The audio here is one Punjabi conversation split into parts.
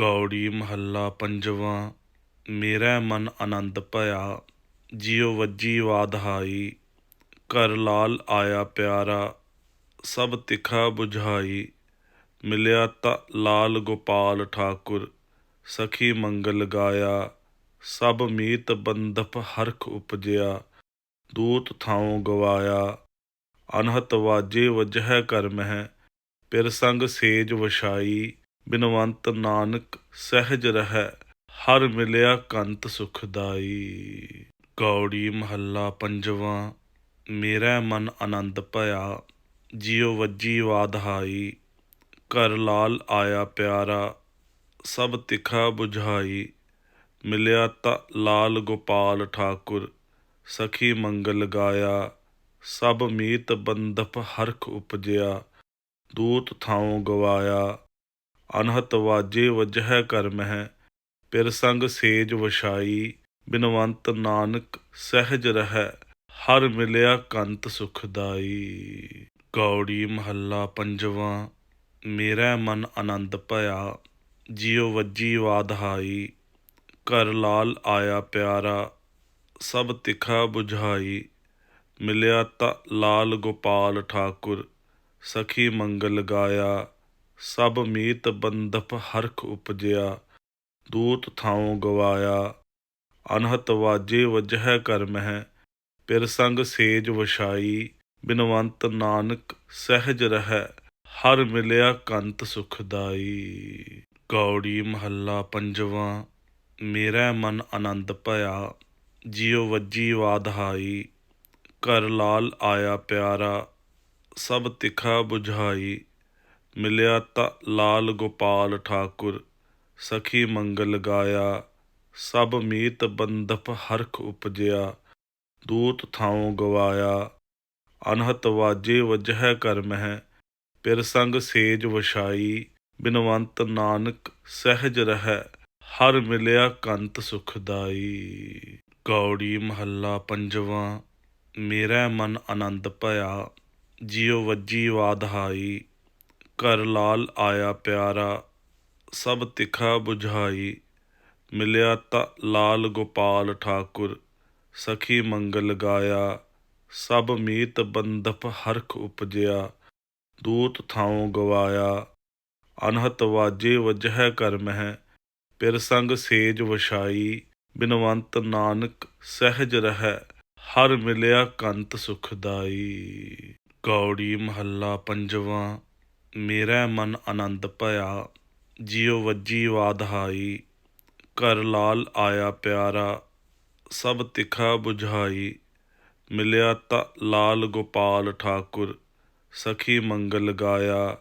ਕੌੜੀ ਮਹੱਲਾ ਪੰਜਵਾਂ, ਮੇਰਾ ਮਨ ਆਨੰਦ ਭਇਆ, ਜਿਉ ਵੱਜੀ ਵਾਧਾਈ ਘਰ ਲਾਲ ਆਇਆ ਪਿਆਰਾ, ਸਭ ਤਿਖਾ 부ਝਾਈ ਮਿਲਿਆ ਤਾ ਲਾਲ ਗੋਪਾਲ ਠਾਕੁਰ, ਸਖੀ ਮੰਗਲ ਗਾਇਆ, ਸਭ ਮੀਤ ਬੰਦਪ ਹਰਖ ਉਪਜਿਆ, ਦੂਤ ਥਾਉ ਗਵਾਇਆ, ਅਨਹਤ ਵਾਜੇ ਵਜਹਿ ਕਰਮ ਹੈ ਪਿਰ ਸੰਗ ਸੇਜ ਵਛਾਈ ਬਿਨਵੰਤ ਨਾਨਕ ਸਹਿਜ ਰਹੈ, ਹਰ ਮਿਲਿਆ ਕੰਤ ਸੁਖਦਾਈ। ਗੌੜੀ ਮਹੱਲਾ ਪੰਜਵਾਂ, ਮੇਰਾ ਮਨ ਆਨੰਦ ਭਇਆ, ਜਿਉ ਵੱਜੀ ਵਾਧਾਈ। ਘਰ ਲਾਲ ਆਇਆ ਪਿਆਰਾ, ਸਭ ਤਿਖਾ 부ਝਾਈ ਮਿਲਿਆ ਤਾ ਲਾਲ ਗੋਪਾਲ ਠਾਕੁਰ, ਸਖੀ ਮੰਗਲ ਗਾਇਆ। ਸਭ ਮੀਤ ਬੰਦਪ ਹਰਖ ਉਪਜਿਆ, ਦੂਤ ਥਾਉ ਗਵਾਇਆ। ਅਨਹਤ ਵਾਜੇ ਵਜਹਿ ਕਰਮ ਹੈ ਪਿਰ ਸੰਗ ਸੇਜ ਵਛਾਈ, ਬਿਨਵੰਤ ਨਾਨਕ ਸਹਿਜ ਰਹੈ, ਹਰ ਮਿਲਿਆ ਕੰਤ ਸੁਖਦਾਈ ਗੌੜੀ ਮਹੱਲਾ ਪੰਜਵਾਂ, ਮੇਰਾ ਮਨ ਆਨੰਦ ਭਇਆ, ਜਿਉ ਵੱਜੀ ਵਾਧਾਈ ਘਰ ਲਾਲ ਆਇਆ ਪਿਆਰਾ, ਸਭ ਤਿਖਾ 부ਝਾਈ ਮਿਲਿਆ ਤਾ ਲਾਲ ਗੋਪਾਲ ਠਾਕੁਰ, ਸਖੀ ਮੰਗਲ ਗਾਇਆ। ਸਭ ਮੀਤ ਬੰਦਪ ਹਰਖ ਉਪਜਿਆ, ਦੂਤ ਥਾਉ ਗਵਾਇਆ। ਅਨਹਤ ਵਾਜੇ ਵਜਹਿ ਕਰਮ ਹੈ ਪਿਰ ਸੰਗ ਸੇਜ ਵਛਾਈ ਬਿਨਵੰਤ ਨਾਨਕ ਸਹਿਜ ਰਹਿ, ਹਰ ਮਿਲਿਆ ਕੰਤ ਸੁਖਦਾਈ ਗੌੜੀ ਮਹੱਲਾ ਪੰਜਵਾਂ, ਮੇਰਾ ਮਨ ਆਨੰਦ ਭਇਆ, ਜਿਉ ਵੱਜੀ ਵਾਧਾਈ ਘਰ ਲਾਲ ਆਇਆ ਪਿਆਰਾ, ਸਭ ਤਿਖਾ 부ਝਾਈ ਮਿਲਿਆ ਤਾ ਲਾਲ ਗੋਪਾਲ ਠਾਕੁਰ, ਸਖੀ ਮੰਗਲ ਗਾਇਆ, ਸਭ ਮੀਤ ਬੰਦਪ ਹਰਖ ਉਪਜਿਆ, ਦੂਤ ਥਾਉ ਗਵਾਇਆ, ਅਨਹਤ ਵਾਜੇ ਵਜਹਿ ਕਰ ਮਹਿ, ਪਿਰ ਸੰਗ ਸੇਜ ਵਛਾਈ, ਬਿਨਵੰਤ ਨਾਨਕ ਸਹਿਜ ਰਹਿ, ਹਰ ਮਿਲਿਆ ਕੰਤ ਸੁਖਦਾਈ ਗੌੜੀ ਮਹੱਲਾ ਪੰਜਵਾਂ, ਮੇਰਾ ਮਨ ਆਨੰਦ ਭਇਆ, ਜਿਉ ਵੱਜੀ ਵਾਧਾਈ ਘਰ ਲਾਲ ਆਇਆ ਪਿਆਰਾ, ਸਭ ਤਿਖਾ ਬੁਝਾਈ। ਮਿਲਿਆ ਤਾ ਲਾਲ ਗੋਪਾਲ ਠਾਕੁਰ, ਸਖੀ ਮੰਗਲ ਗਾਇਆ। ਸਭ ਮੀਤ ਬੰਦਪ ਹਰਖ ਉਪਜਿਆ, ਦੂਤ ਥਾਉ ਗਵਾਇਆ। ਅਨਹਤ ਵਾਜੇ ਵਜਹਿ ਕਰ ਮਹਿ, ਪਿਰ ਸੰਗ ਸੇਜ ਵਛਾਈ। ਬਿਨਵੰਤ ਨਾਨਕ ਸਹਿਜ ਰਹਿ, ਹਰ ਮਿਲਿਆ ਕੰਤ ਸੁਖਦਾਈ ਗੌੜੀ ਮਹੱਲਾ ਪੰਜਵਾਂ। ਮੇਰਾ ਮਨ ਆਨੰਦ ਭਇਆ, ਜਿਉ ਵੱਜੀ ਵਾਧਾਈ ਘਰ ਲਾਲ ਆਇਆ ਪਿਆਰਾ, ਸਭ ਤਿਖਾ 부ਝਾਈ ਮਿਲਿਆ ਤਾ ਲਾਲ ਗੋਪਾਲ ਠਾਕੁਰ, ਸਖੀ ਮੰਗਲ ਗਾਇਆ।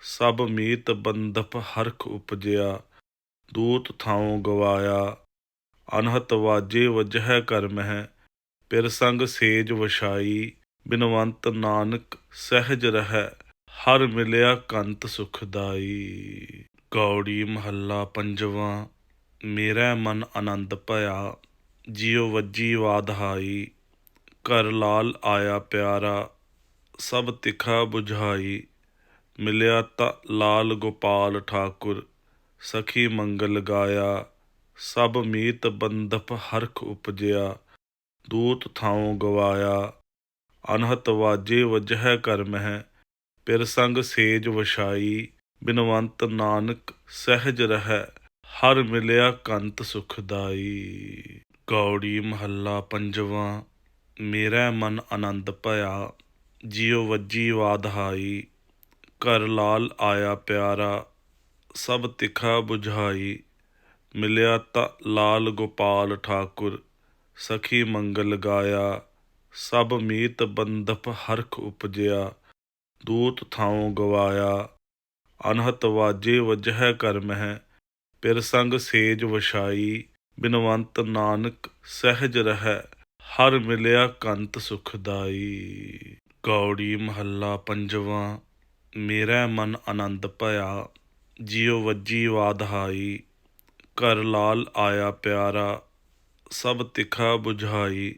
ਸਭ ਮੀਤ ਬੰਦਪ ਹਰਖ ਉਪਜਿਆ, ਦੂਤ ਥਾਉ ਗਵਾਇਆ। ਅਨਹਤ ਵਾਜੇ ਵਜਹਿ ਕਰ ਮਹਿ ਪਿਰ ਸੰਗ ਸੇਜ ਵਛਾਈ। ਬਿਨਵੰਤ ਨਾਨਕ ਸਹਿਜ ਰਹਿ ਹਰ ਮਿਲਿਆ ਕੰਤ ਸੁਖਦਾਈ। ਗੌੜੀ ਮਹੱਲਾ ਪੰਜਵਾਂ, ਮੇਰਾ ਮਨ ਆਨੰਦ ਭਇਆ, ਜਿਉ ਵੱਜੀ ਵਾਧਾਈ ਘਰ ਲਾਲ ਆਇਆ ਪਿਆਰਾ, ਸਭ ਤਿਖਾ 부ਝਾਈ ਮਿਲਿਆ ਤਾ ਲਾਲ ਗੋਪਾਲ ਠਾਕੁਰ, ਸਖੀ ਮੰਗਲ ਗਾਇਆ। ਸਭ ਮੀਤ ਬੰਦਪ ਹਰਖ ਉਪਜਿਆ, ਦੂਤ ਥਾਉ ਗਵਾਇਆ। ਅਨਹਤ ਵਾਜੇ ਵਜਹਿ ਕਰਮ ਹੈ ਪਿਰ ਸੰਗ ਸੇਜ ਵਛਾਈ, ਬਿਨਵੰਤ ਨਾਨਕ ਸਹਿਜ ਰਹੈ, ਹਰ ਮਿਲਿਆ ਕੰਤ ਸੁਖਦਾਈ ਗੌੜੀ ਮਹੱਲਾ ਪੰਜਵਾਂ, ਮੇਰਾ ਮਨ ਆਨੰਦ ਭਇਆ, ਜਿਉ ਵੱਜੀ ਵਾਧਾਈ ਘਰ ਲਾਲ ਆਇਆ ਪਿਆਰਾ, ਸਭ ਤਿਖਾ 부ਝਾਈ ਮਿਲਿਆ ਤਾ ਲਾਲ ਗੋਪਾਲ ਠਾਕੁਰ, ਸਖੀ ਮੰਗਲ ਗਾਇਆ। ਸਭ ਮੀਤ ਬੰਦਪ ਹਰਖ ਉਪਜਿਆ। ਦੂਤ ਥਾਉ ਗਵਾਇਆ, ਅਨਹਤ ਵਾਜੇ ਵਜਹਿ ਕਰ ਮਹਿ, ਪਿਰ ਸੰਗ ਸੇਜ ਵਛਾਈ, ਬਿਨਵੰਤ ਨਾਨਕ ਸਹਿਜ ਰਹਿ, ਹਰ ਮਿਲਿਆ ਕੰਤ ਸੁਖਦਾਈ ਗੌੜੀ ਮਹੱਲਾ ਪੰਜਵਾਂ, ਮੇਰਾ ਮਨ ਆਨੰਦ ਭਇਆ, ਜਿਉ ਵੱਜੀ ਵਾਧਾਈ ਘਰ ਲਾਲ ਆਇਆ ਪਿਆਰਾ, ਸਭ ਤਿਖਾ 부ਝਾਈ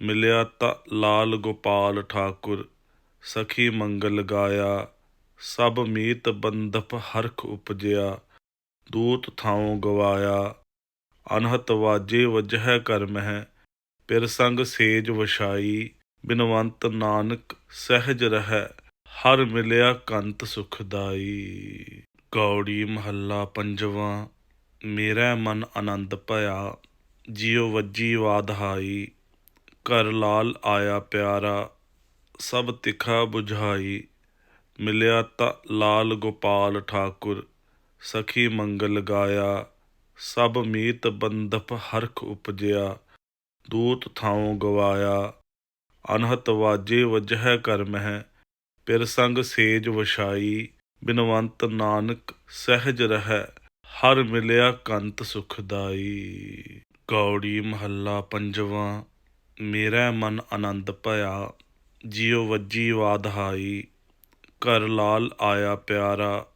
ਮਿਲਿਆ ਤਾ ਲਾਲ ਗੋਪਾਲ ਠਾਕੁਰ ਸਖੀ ਮੰਗਲ ਗਾਇਆ, ਸਭ ਮੀਤ ਬੰਦਪ ਹਰਖ ਉਪਜਿਆ, ਦੂਤ ਥਾਉ ਗਵਾਇਆ। ਅਨਹਤ ਵਾਜੇ ਵਜਹਿ ਕਰਮ ਹੈ ਪਿਰ ਸੰਗ ਸੇਜ ਵਛਾਈ, ਬਿਨਵੰਤ ਨਾਨਕ ਸਹਿਜ ਰਹਿ, ਹਰ ਮਿਲਿਆ ਕੰਤ ਸੁਖਦਾਈ ਗੌੜੀ ਮਹੱਲਾ ਪੰਜਵਾਂ, ਮੇਰਾ ਮਨ ਆਨੰਦ ਭਇਆ, ਜਿਉ ਵੱਜੀ ਵਾਧਾਈ ਘਰ ਲਾਲ ਆਇਆ ਪਿਆਰਾ। ਸਭ ਤਿਖਾ ਬੁਝਾਈ, ਮਿਲਿਆ ਤਾ, ਲਾਲ ਗੋਪਾਲ ਠਾਕੁਰ, ਸਖੀ ਮੰਗਲ ਗਾਇਆ, ਸਭ ਮੀਤ ਬੰਦਪ ਹਰਖ ਉਪਜਿਆ, ਦੂਤ ਥਾਉ ਗਵਾਇਆ, ਅਨਹਤ ਵਾਜੇ ਵਜਹਿ ਕਰ ਮਹਿ, ਪਿਰ ਸੰਗ ਸੇਜ ਵਛਾਈ, ਬਿਨਵੰਤ ਨਾਨਕ ਸਹਿਜ ਰਹਿ, ਹਰ ਮਿਲਿਆ ਕੰਤ ਸੁਖਦਾਈ ਗੌੜੀ ਮਹੱਲਾ ਪੰਜਵਾਂ, ਮੇਰਾ ਮਨ ਆਨੰਦ ਭਇਆ। ਜਿਉ ਵੱਜੀ ਵਾਧਾਈ ਘਰ ਲਾਲ ਆਇਆ ਪਿਆਰਾ,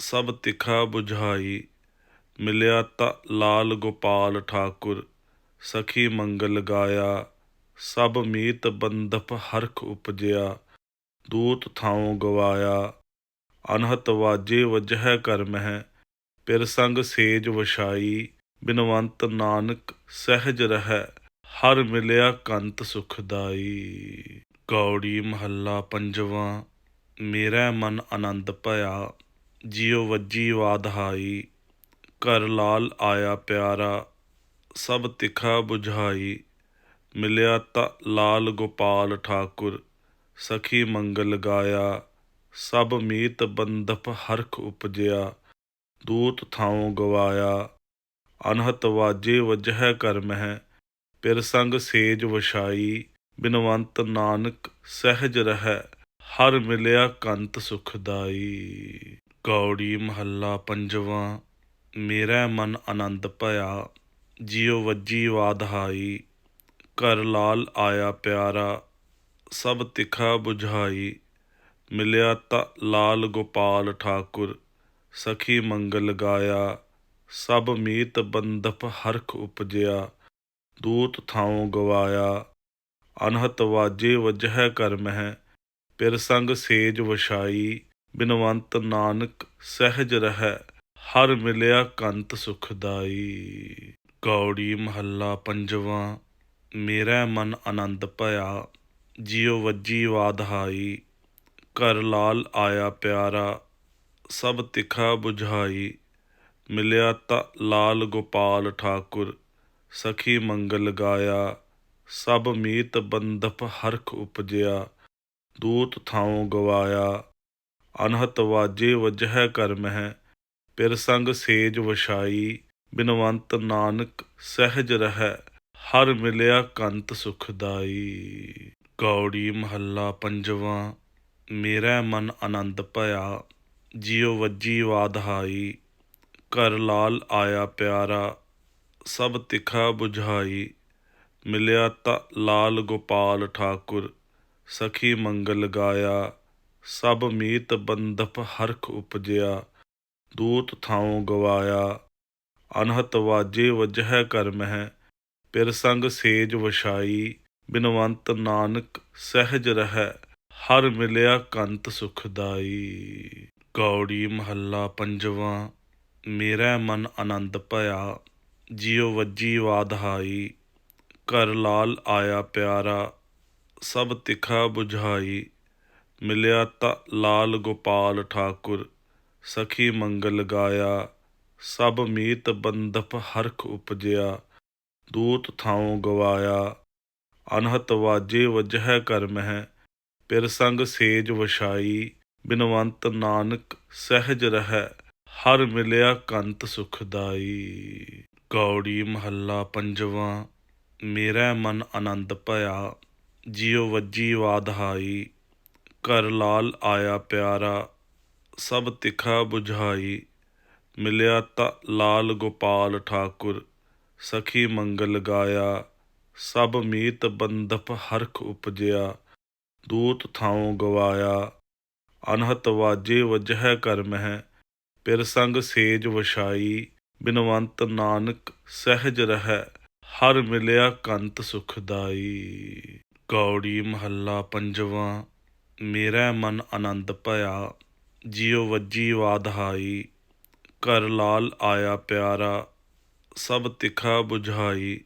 ਸਭ ਤਿਖਾ 부ਝਾਈ ਮਿਲਿਆ ਤਾ, ਲਾਲ ਗੋਪਾਲ ਠਾਕੁਰ, ਸਖੀ ਮੰਗਲ ਗਾਇਆ, ਸਭ ਮੀਤ ਬੰਦਪ ਹਰਖ ਉਪਜਿਆ, ਦੂਤ ਥਾਉ ਗਵਾਇਆ, ਅਨਹਤ ਵਾਜੇ ਵਜਹਿ ਕਰ ਮਹਿ, ਪਿਰ ਸੰਗ ਸੇਜ ਵਛਾਈ, ਬਿਨਵੰਤ ਨਾਨਕ ਸਹਿਜ ਰਹਿ, ਹਰ ਮਿਲਿਆ ਕੰਤ ਸੁਖਦਾਈ ਕੌੜੀ ਮਹੱਲਾ ਪੰਜਵਾਂ, ਮੇਰਾ ਮਨ ਆਨੰਦ ਭਇਆ, ਜਿਉ ਵੱਜੀ ਵਾਧਾਈ ਘਰ ਲਾਲ ਆਇਆ ਪਿਆਰਾ, ਸਭ ਤਿਖਾ 부ਝਾਈ ਮਿਲਿਆ ਤਾ ਲਾਲ ਗੋਪਾਲ ਠਾਕੁਰ, ਸਖੀ ਮੰਗਲ ਗਾਇਆ, ਸਭ ਮੀਤ ਬੰਦਪ ਹਰਖ ਉਪਜਿਆ, ਦੂਤ ਥਾਉ ਗਵਾਇਆ, ਅਨਹਤ ਵਾਜੇ ਵਜਹਿ ਕਰ ਮਹਿ ਪਿਰ ਸੰਗ ਸੇਜ ਵਛਾਈ ਬਿਨਵੰਤ ਨਾਨਕ ਸਹਿਜ ਰਹੈ, ਹਰ ਮਿਲਿਆ ਕੰਤ ਸੁਖਦਾਈ ਗੌੜੀ ਮਹੱਲਾ ਪੰਜਵਾਂ, ਮੇਰਾ ਮਨ ਆਨੰਦ ਭਇਆ, ਜਿਉ ਵੱਜੀ ਵਾਧਾਈ ਘਰ ਲਾਲ ਆਇਆ ਪਿਆਰਾ, ਸਭ ਤਿਖਾ 부ਝਾਈ ਮਿਲਿਆ ਤਾ ਲਾਲ ਗੋਪਾਲ ਠਾਕੁਰ, ਸਖੀ ਮੰਗਲ ਗਾਇਆ। ਸਭ ਮੀਤ ਬੰਦਪ ਹਰਖ ਉਪਜਿਆ, ਦੂਤ ਥਾਉ ਗਵਾਇਆ। ਅਨਹਤ ਵਾਜੇ ਵਜਹਿ ਕਰ ਮਹਿ, ਪਿਰ ਸੰਗ ਸੇਜ ਵਛਾਈ, ਬਿਨਵੰਤ ਨਾਨਕ ਸਹਿਜ ਰਹਿ, ਹਰ ਮਿਲਿਆ ਕੰਤ ਸੁਖਦਾਈ ਗੌੜੀ ਮਹੱਲਾ ਪੰਜਵਾਂ, ਮੇਰਾ ਮਨ ਆਨੰਦ ਭਇਆ, ਜਿਉ ਵੱਜੀ ਵਾਧਾਈ ਘਰ ਲਾਲ ਆਇਆ ਪਿਆਰਾ, ਸਭ ਤਿਖਾ 부ਝਾਈ ਮਿਲਿਆ ਤਾ ਲਾਲ ਗੋਪਾਲ ਠਾਕੁਰ, ਸਖੀ ਮੰਗਲ ਗਾਇਆ ਸਭ ਮੀਤ ਬੰਦਪ ਹਰਖ ਉਪਜਿਆ, ਦੂਤ ਥਾਉ ਗਵਾਇਆ। ਅਨਹਤ ਵਾਜੇ ਵਜਹਿ ਕਰਮ ਹੈ ਪਿਰ ਸੰਗ ਸੇਜ ਵਛਾਈ ਬਿਨਵੰਤ ਨਾਨਕ ਸਹਿਜ ਰਹਿ, ਹਰ ਮਿਲਿਆ ਕੰਤ ਸੁਖਦਾਈ ਗੌੜੀ ਮਹੱਲਾ ਪੰਜਵਾਂ, ਮੇਰਾ ਮਨ ਆਨੰਦ ਭਇਆ, ਜਿਉ ਵੱਜੀ ਵਾਧਾਈ ਘਰ ਲਾਲ ਆਇਆ ਪਿਆਰਾ, ਸਭ ਤਿਖਾ 부ਝਾਈ ਮਿਲਿਆ ਤਾ ਲਾਲ ਗੋਪਾਲ ਠਾਕੁਰ, ਸਖੀ ਮੰਗਲ ਗਾਇਆ, ਸਭ ਮੀਤ ਬੰਦਪ ਹਰਖ ਉਪਜਿਆ, ਦੂਤ ਥਾਉ ਗਵਾਇਆ, ਅਨਹਤ ਵਾਜੇ ਵਜਹਿ ਕਰ ਮਹਿ, ਪਿਰ ਸੰਗ ਸੇਜ ਵਛਾਈ, ਬਿਨਵੰਤ ਨਾਨਕ ਸਹਿਜ ਰਹਿ, ਹਰ ਮਿਲਿਆ ਕੰਤ ਸੁਖਦਾਈ ਗੌੜੀ ਮਹੱਲਾ ਪੰਜਵਾਂ, ਮੇਰਾ ਮਨ ਆਨੰਦ ਭਇਆ, ਜਿਉ ਵੱਜੀ ਵਾਧਾਈ ਘਰ ਲਾਲ ਆਇਆ ਪਿਆਰਾ, ਸਭ ਤਿਖਾ ਬੁਝਾਈ, ਮਿਲਿਆ ਤਾ ਲਾਲ ਗੋਪਾਲ ਠਾਕੁਰ, ਸਖੀ ਮੰਗਲ ਗਾਇਆ, ਸਭ ਮੀਤ ਬੰਦਪ ਹਰਖ ਉਪਜਿਆ, ਦੂਤ ਥਾਉ ਗਵਾਇਆ, ਅਨਹਤ ਵਾਜੇ ਵਜਹਿ ਕਰ ਮਹਿ, ਪਿਰ ਸੰਗ ਸੇਜ ਵਛਾਈ, ਬਿਨਵੰਤ ਨਾਨਕ ਸਹਿਜ ਰਹਿ, ਹਰ ਮਿਲਿਆ ਕੰਤ ਸੁਖਦਾਈ ਗੌੜੀ ਮਹੱਲਾ ਪੰਜਵਾਂ ਮੇਰਾ ਮਨ ਆਨੰਦ ਭਇਆ, ਜਿਉ ਵੱਜੀ ਵਾਧਾਈ ਘਰ ਲਾਲ ਆਇਆ ਪਿਆਰਾ, ਸਭ ਤਿਖਾ 부ਝਾਈ ਮਿਲਿਆ ਤਾ ਲਾਲ ਗੋਪਾਲ ਠਾਕੁਰ, ਸਖੀ ਮੰਗਲ ਗਾਇਆ। ਸਭ ਮੀਤ ਬੰਦਪ ਹਰਖ ਉਪਜਿਆ, ਦੂਤ ਥਾਉ ਗਵਾਇਆ। ਅਨਹਤ ਵਾਜੇ ਵਜਹਿ ਕਰਮ ਹੈ ਪਿਰ ਸੰਗ ਸੇਜ ਵਛਾਈ ਬਿਨਵੰਤ ਨਾਨਕ ਸਹਿਜ ਰਹਿ ਹਰ ਮਿਲਿਆ ਕੰਤ ਸੁਖਦਾਈ। ਗੌੜੀ ਮਹੱਲਾ ਪੰਜਵਾਂ, ਮੇਰਾ ਮਨ ਆਨੰਦ ਭਇਆ, ਜਿਉ ਵੱਜੀ ਵਾਧਾਈ ਘਰ ਲਾਲ ਆਇਆ ਪਿਆਰਾ, ਸਭ ਤਿਖਾ 부ਝਾਈ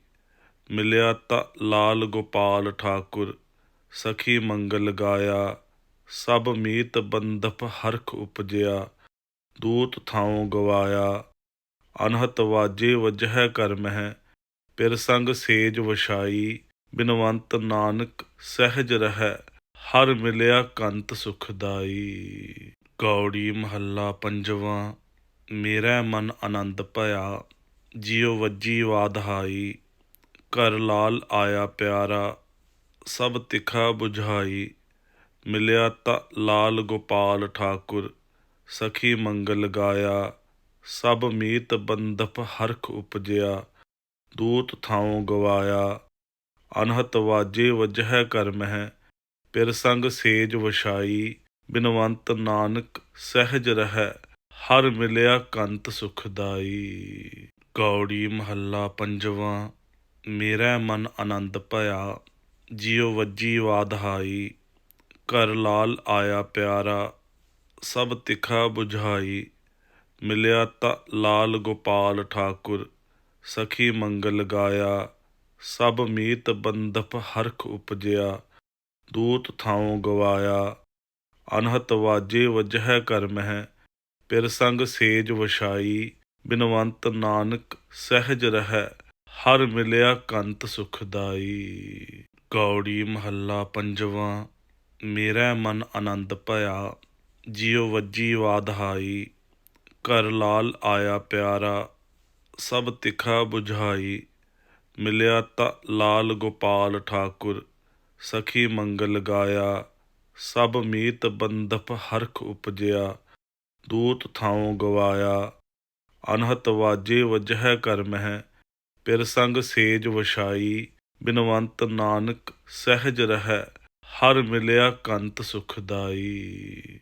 ਮਿਲਿਆ ਤਾਂ ਲਾਲ ਗੋਪਾਲ ਠਾਕੁਰ, ਸਖੀ ਮੰਗਲ ਗਾਇਆ। ਸਭ ਮੀਤ ਬੰਦਪ ਹਰਖ ਉਪਜਿਆ, ਦੂਤ ਥਾਉ ਗਵਾਇਆ। ਅਨਹਤ ਵਾਜੇ ਵਜਹਿ ਕਰਮ ਹੈ ਪਿਰ ਸੰਗ ਸੇਜ ਵਛਾਈ, ਬਿਨਵੰਤ ਨਾਨਕ ਸਹਿਜ ਰਹੈ, ਹਰ ਮਿਲਿਆ ਕੰਤ ਸੁਖਦਾਈ ਗੌੜੀ ਮਹੱਲਾ ਪੰਜਵਾਂ, ਮੇਰਾ ਮਨ ਆਨੰਦ ਭਇਆ, ਜਿਉ ਵੱਜੀ ਵਾਧਾਈ ਘਰ ਲਾਲ ਆਇਆ ਪਿਆਰਾ, ਸਭ ਤਿਖਾ 부ਝਾਈ ਮਿਲਿਆ ਤਾਂ ਲਾਲ ਗੋਪਾਲ ਠਾਕੁਰ, ਸਖੀ ਮੰਗਲ ਗਾਇਆ। ਸਭ ਮੀਤ ਬੰਦਪ ਹਰਖ ਉਪਜਿਆ। ਦੂਤ ਥਾਉ ਗਵਾਇਆ, ਅਨਹਤ ਵਾਜੇ ਵਜਹਿ ਕਰ ਮਹਿ, ਪਿਰ ਸੰਗ ਸੇਜ ਵਛਾਈ, ਬਿਨਵੰਤ ਨਾਨਕ ਸਹਿਜ ਰਹਿ, ਹਰ ਮਿਲਿਆ ਕੰਤ ਸੁਖਦਾਈ ਗੌੜੀ ਮਹੱਲਾ ਪੰਜਵਾਂ, ਮੇਰਾ ਮਨ ਆਨੰਦ ਭਇਆ, ਜਿਉ ਵੱਜੀ ਵਾਧਾਈ ਘਰ ਲਾਲ ਆਇਆ ਪਿਆਰਾ, ਸਭ ਤਿਖਾ 부ਝਾਈ ਮਿਲਿਆ ਤਾਂ ਲਾਲ ਗੋਪਾਲ ਠਾਕੁਰ ਸਖੀ ਮੰਗਲ ਗਾਇਆ, ਸਭ ਮੀਤ ਬੰਦਪ ਹਰਖ ਉਪਜਿਆ, ਦੂਤ ਥਾਉ ਗਵਾਇਆ। ਅਨਹਤ ਵਾਜੇ ਵਜਹਿ ਕਰ ਮਹਿ, ਪਿਰ ਸੰਗ ਸੇਜ ਵਛਾਈ। ਬਿਨਵੰਤ ਨਾਨਕ ਸਹਿਜ ਰਹਿ, ਹਰ ਮਿਲਿਆ ਕੰਤ ਸੁਖਦਾਈ ਗੌੜੀ ਮਹੱਲਾ ਪੰਜਵਾਂ, ਮੇਰਾ ਮਨ ਆਨੰਦ ਭਇਆ, ਜਿਉ ਵੱਜੀ ਵਾਧਾਈ ਘਰ ਲਾਲ ਆਇਆ ਪਿਆਰਾ ਸਭ ਤਿਖਾ ਬੁਝਾਈ, ਮਿਲਿਆ ਤਾਂ ਲਾਲ ਗੋਪਾਲ ਠਾਕੁਰ, ਸਖੀ ਮੰਗਲ ਗਾਇਆ, ਸਭ ਮੀਤ ਬੰਦਪ ਹਰਖ ਉਪਜਿਆ, ਦੂਤ ਥਾਉ ਗਵਾਇਆ, ਅਨਹਤ ਵਾਜੇ ਵਜਹਿ ਕਰ ਮਹਿ, ਪਿਰ ਸੰਗ ਸੇਜ ਵਛਾਈ, ਬਿਨਵੰਤ ਨਾਨਕ ਸਹਿਜ ਰਹਿ, ਹਰ ਮਿਲਿਆ ਕੰਤ ਸੁਖਦਾਈ